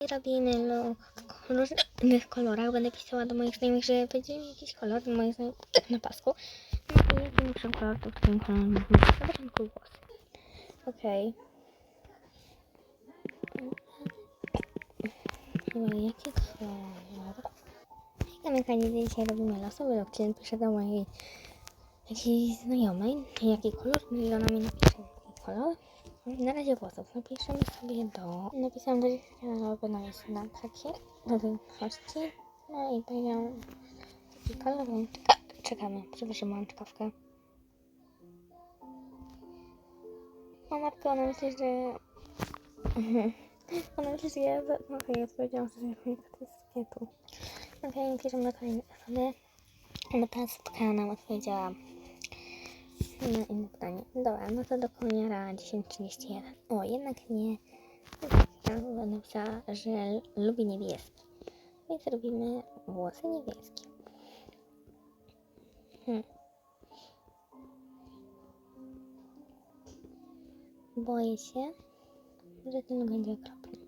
I look w różnych kolorach. Będę pisała do moich znajomych, że będzie mi jakiś kolor do moich znajomych na pasku. No i jaki muszę kolor, to którym kolorem muszę na początku włosy. Okej. Chyba jaki kolor? Zamykanie dzisiaj robimy losowy czyli piszę do mojej jakiejś znajomej, jaki kolor, no i ona mi napisze jaki kolor. Na razie włosów napiszemy sobie do... Napisałam do żeby na jest na takie, do większości. No i powiedziałam taki kolor, więc czekamy. Przepraszam, mam czkawkę. O matko, ona myśli, że... Ona myśli, że ja... No okej, odpowiedziałam, że ja to kwiatu. Okej, piszemy do kolejnej osoby. No ta spotkała nam odpowiedziała na inne pytanie. Dobra, no to do koniara 10.31. O, jednak nie. Ja napisała, że lubi niebieski. Więc robimy włosy niebieskie. Hmm. Boję się, że ten będzie okropny.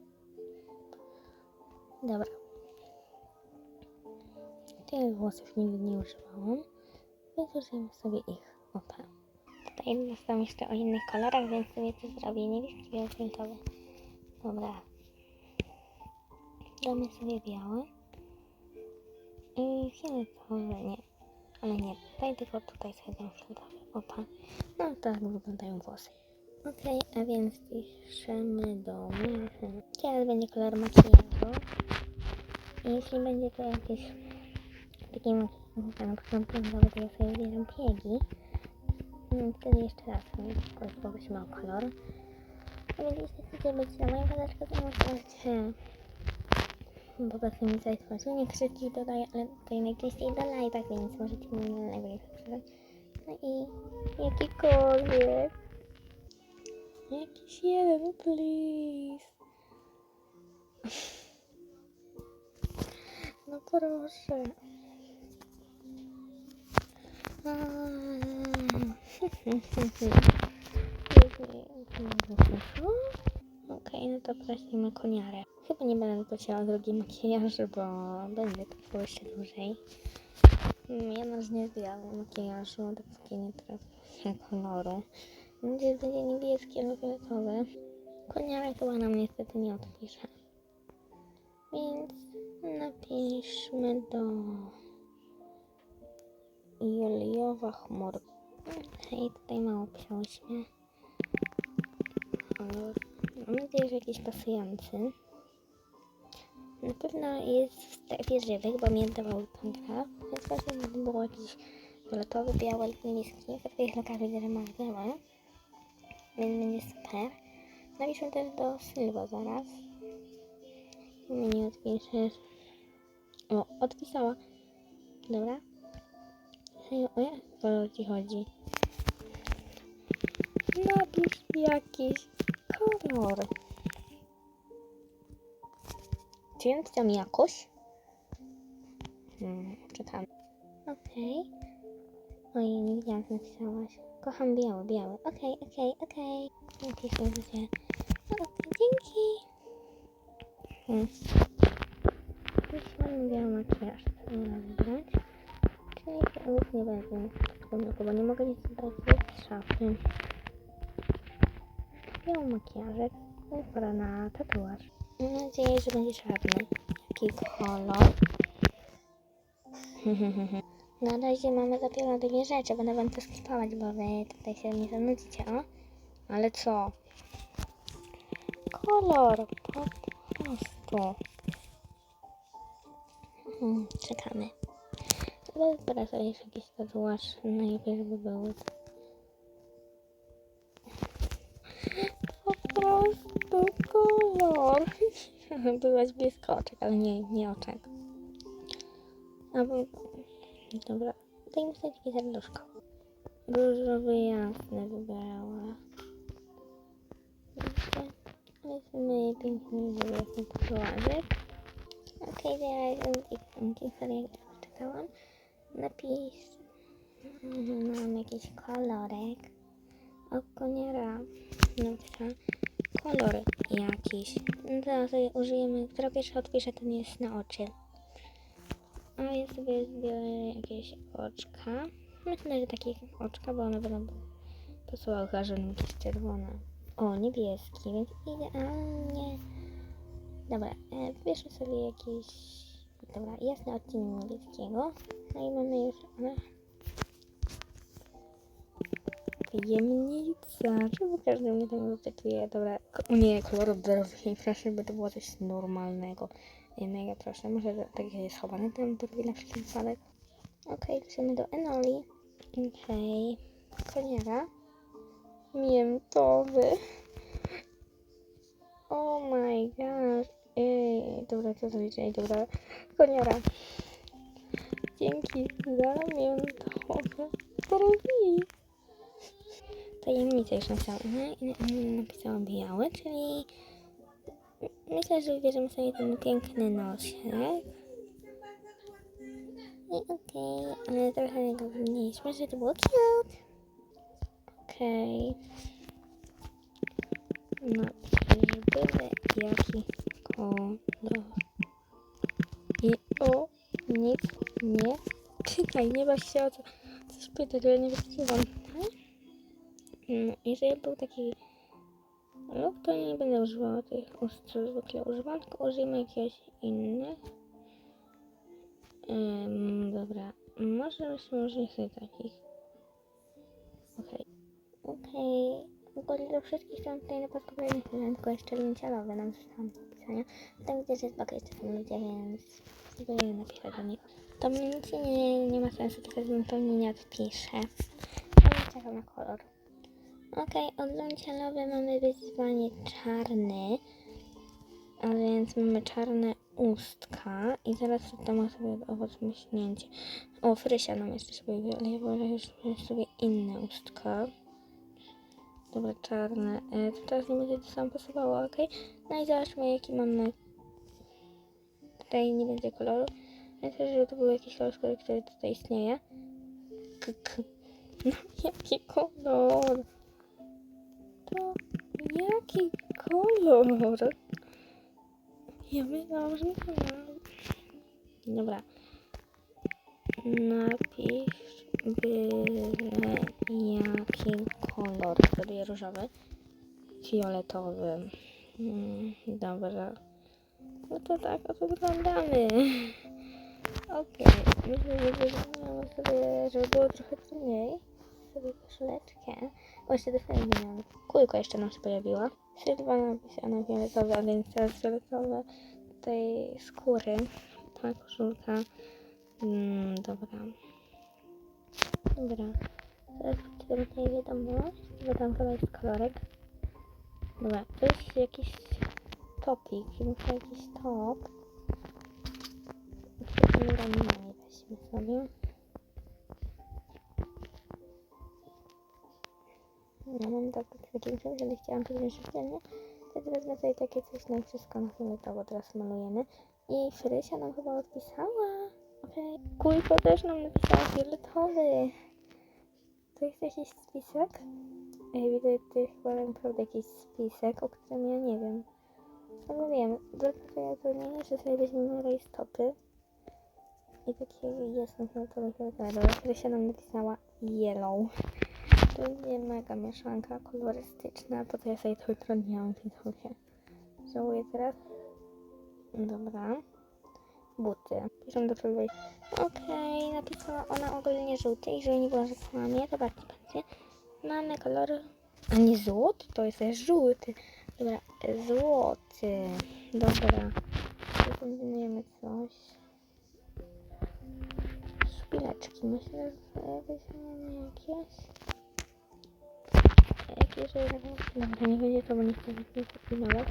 Dobra. Tych włosów nigdy nie używałam, więc użyjemy sobie ich. Opa. Tutaj nastawiam jeszcze o innych kolorach, więc sobie to zrobię niebieski, fioletowy. Dobra. Damy sobie biały. I fioletowy, nie. Ale nie, tutaj tylko tutaj sobie dam fioletowy. Opa. No tak wyglądają włosy. Okej, a więc piszemy do mnie. Teraz będzie kolor makijażu. Jeśli będzie to jakieś takie makijaż, początku nowe, to ja sobie wybieram piegi. Wtedy jeszcze raz poprosimy o kolor. A więc jeśli chcecie być na moją kanałeczkę, to możecie po prostu mi coś tworzyć. Nie krzyki dodaję, ale tutaj najczęściej do live'ach, więc możecie mi na live'ach zapisać. No i jakikolwiek. Jakiś jeden, please. No proszę. Okej, no to prosimy koniarę. Chyba nie będę prosiła o drugi makijaż, bo będę trwało jeszcze dłużej. Ja na razie nie zdjęłam makijażu, nie trafię koloru. Będzie będzie niebieski albo fioletowy. Koniara chyba nam niestety nie odpisze. Więc napiszmy do Juliowa chmurka. Hej, tutaj mało pisałyśmy. Kolor. Mam nadzieję, że jakiś pasujący. Na pewno jest w strefie żywych, bo mnie dawał ten graf. Więc właśnie gdyby było jakiś fioletowy, biały lub niebieski. W tych lokach widzę, że ma białe. Więc będzie super. Napiszę też do Sylwa zaraz. Nie odpiszesz. O, odpisała. Dobra. Hej, o jak kolor ci chodzi? Napisz jakiś kolor. Czy ja napisałam jakoś? Hmm, czytam. Okej. Oj, nie widziałam, co napisałaś. Kocham biały, biały. Okej, okej, okej. Napiszę, że się... Okej, dzięki. Hmm. Jeśli biały makijaż, to nie mam wybrać. Czyli nic nie pomiotu, bo nie mogę nic wybrać z szafy. Biały makijażek. No i pora na tatuaż. Mam nadzieję, że będzie czarny. Jaki kolor? Na razie mamy dopiero dwie rzeczy, będę wam to skipować, bo wy tutaj się nie zanudzicie, o? Ale co? Kolor, po prostu. Mhm, czekamy. Chyba jeszcze jakiś tatuaż, najlepiej żeby był. Prostu kolor. Byłaś blisko oczek, ale nie, nie oczek. Albo... Dobra, daj mi sobie takie serduszko. Różowy jasny wybrała. Weźmy piękny jasny tatuażek. Okej, teraz dzięki sobie jak czytałam. Napisz. Mhm, Mam jakiś kolorek. Oko nie ra. Napisałam. Kolor jakiś. No użyjemy, która pierwsza odpisze, ten jest na oczy. A ja sobie zbiorę jakieś oczka. Myślę, że takie oczka, bo one będą pasowały chyba, że jakieś czerwone. O, niebieski, więc idealnie. Dobra, e, wybierzmy sobie jakiś, dobra, jasny odcień niebieskiego. No i mamy już. Tajemnica. Czemu każdy mnie tam zapytuje? Dobra, nie, kolor brwi. Proszę, by to było coś normalnego. Nie, mega proszę. Może tak jest schowane tam brwi na wszelki wypadek. Okej, lecimy do Enoli. Okej. Koniera. Miętowy. Oh my gosh. Ej, dobra, co to? Ej, dobra. Koniera. Dzięki za miętowe brwi tajemnicę już napisałam. Mhm, napisałam biały, czyli myślę, że wybierzemy sobie ten piękny nosek. I okej, ale trochę go zmniejszymy, żeby to było cute. Okej. No, byle jaki kolor. I o, nic nie pytaj, nie baś się o co coś pytać, bo nie wytrzymam. No, jeżeli był taki luk, to nie będę używała tych ust, co zwykle używam, tylko użyjmy jakiegoś innych. Ym, dobra, może byśmy użyli sobie takich. Okej. Okej. W ogóle do wszystkich stron tutaj na podpowiedzi tylko jeszcze lincialowe nam zostało do napisania. Tam widzę, że jest baka jeszcze są ludzie, więc spróbuję napisać do nich. To mnie nic nie, nie ma sensu, tylko bym pewnie nie odpiszę. Ja czekam na kolor. Okej, od lącialowe mamy wyzwanie czarny. A więc mamy czarne ustka. I teraz damy sobie owoc myślnięcie. O, Frysia nam jeszcze sobie ale ja wolę już sobie inne ustka. Dobra, czarne. E, to teraz nie będzie to samo pasowało, ok? No i zobaczmy jaki mamy. Tutaj nie będzie koloru. Myślę, że to był jakiś kolor, który tutaj istnieje. K -k. No, jaki kolor? To jaki kolor? Ja myślałam, że nie kolor. Dobra. Napisz byle jaki kolor. Zrobię różowy. Fioletowy. Mm, dobra. No to tak oto wyglądamy. Okej. Myślę, że wyglądamy sobie, żeby było trochę trudniej. Sobie koszuleczkę. Jeszcze do fajnie miałam. Kulka jeszcze nam się pojawiła. Sylwa napisana fioletowa, a więc teraz fioletowe tej skóry. Ta koszulka. Mm, dobra. Dobra. Teraz tutaj wiadomość, bo tam chyba jest kolorek. Dobra, to jest jakiś topik, to jakiś top. Dobra, nie weźmy sobie. Ja mam tak taki myślę, że chciałam to szczelnie. To teraz wezmę sobie takie coś na wszystko na fioletowo teraz malujemy. I Frysia nam chyba odpisała. Okej. Kulko też nam napisała fioletowy. To jest jakiś spisek? Ej, widzę tutaj chyba naprawdę jakiś spisek, o którym ja nie wiem. Albo wiem, to ja to nie że sobie weźmiemy rajstopy. I takie jasne fioletowe fioletowe. Dobra, Krysia nam napisała yellow. To będzie mega mieszanka kolorystyczna, po to ja sobie to utrudniałam widzowie. Żałuję teraz. Dobra. Buty. Piszę do przodu. Okej, napisała ona ogólnie żółty i żeby nie było, że to bardziej będzie. Mamy kolor... A nie złoty? To jest żółty. Dobra, złoty. Dobra. Kombinujemy coś. Szpileczki. Myślę, że weźmiemy jakieś. Jakieś, że... Dobra, nie będzie to, bo nie chcę nic kombinować.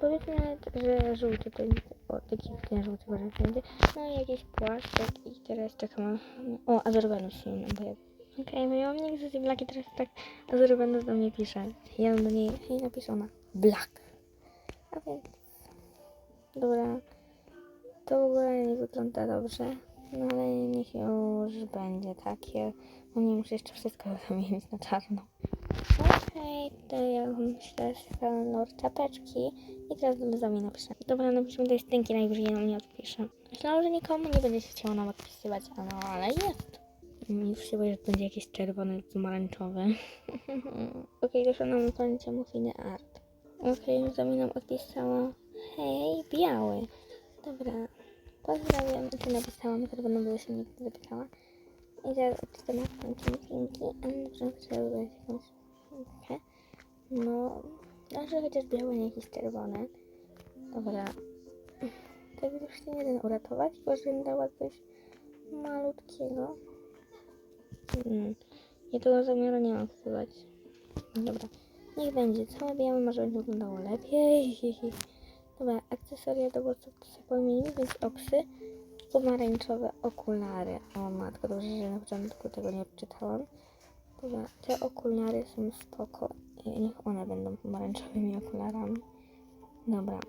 Powiedzmy nawet, że żółty to jest, o, taki ten żółty bardzo będzie. No i jakiś płaszczek i teraz czekam. O, Azorbenus się nam pojawi. Okej, okay, wojownik z Blaki teraz tak Azorbenus do mnie pisze. Ja do niej i napiszę ona Black. A więc, dobra, to w ogóle nie wygląda dobrze. No ale niech już będzie takie. No nie muszę jeszcze wszystko zamienić na czarno. Okej. Okej, to ja myślę z kolor czapeczki i teraz do mnie napiszę. Dobra, napiszmy tej stynki, najwyżej ją nie odpiszę. Myślałam, że nikomu nie będzie się chciało nam odpisywać, a no, ale jest. Już się boję, że będzie jakiś czerwony, pomarańczowy. Okej, doszło nam końca muffiny art. Okej, do mnie nam odpisała. Hej, biały. Dobra, pozdrawiam. Czy napisałam, czerwoną, bo się mnie zapytała. I teraz odczytam końcu muffinki, ale na początku trzeba wybrać jakąś. No, może chociaż białe, nie jakieś czerwone. Dobra. Tak już się nie da uratować, bo żebym dała coś malutkiego. Hmm. Ja tego zamiaru nie mam kupować. Dobra. Niech będzie. Całe białe może będzie wyglądało lepiej. Dobra, akcesoria do włosów to sobie pojmijmy, więc oksy. Pomarańczowe okulary. O matko, dobrze, że na początku tego nie odczytałam. Dobra, te okulary są spoko. Niech one będą pomarańczowymi okularami. Dobra,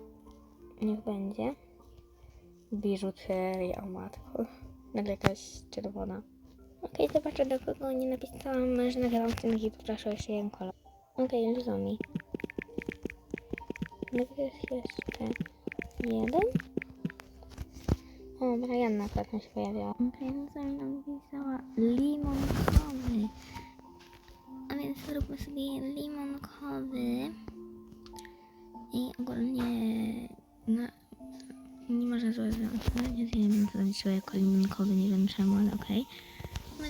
niech będzie. Biżuteria, o matko. Nagle jakaś czerwona. Okej, zobaczę do kogo nie napisałam, że nagrałam scenki i poproszę o jeszcze jeden kolor. Okej, okay. Gdzie jest jeszcze jeden? O, Brianna akurat mi się pojawiała. Okej, okay, Zomi nam napisała limonkowy. Zróbmy sobie limonkowy. I ogólnie no, nie można złe zrobić. Nie wiem, co zaliczyło jako limonkowy, nie wiem czemu, ale okej. No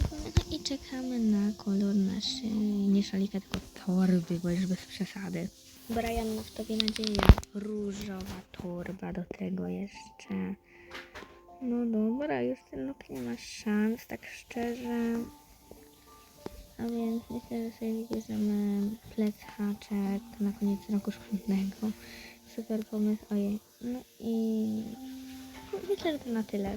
i czekamy na kolor naszej, nie szalika, tylko torby, bo już bez przesady. Brian w tobie nadzieję. Różowa torba do tego jeszcze. No dobra, już ten rok nie ma szans, tak szczerze. A więc myślę, że sobie wybierzemy plecaczek na koniec roku szkolnego. Super pomysł, ojej. No i myślę, że to na tyle.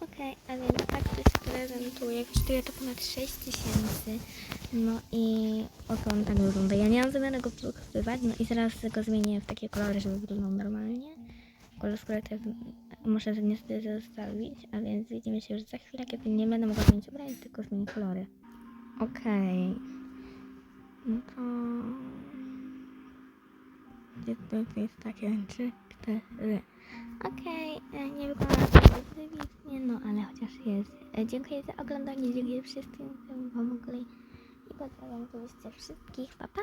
Okej, a więc tak coś prezentuje. Kosztuje to ponad 6 tysięcy. No i oto on tak wygląda. Ja nie mam zamiaru go pokazywać, no i zaraz go zmienię w takie kolory, żeby wyglądał normalnie. Kolor skóry to muszę niestety zostawić, a więc widzimy się już za chwilę, kiedy nie będę mogła zmienić ubrań, tylko zmienię kolory. Okej. No to... Gdzie to jest takie trzy, cztery. Okej, e, nie wygląda to wybitnie, no ale chociaż jest. E, Dziękuję za oglądanie, dziękuję wszystkim, którzy pomogli. I pozdrawiam oczywiście wszystkich. Pa, pa!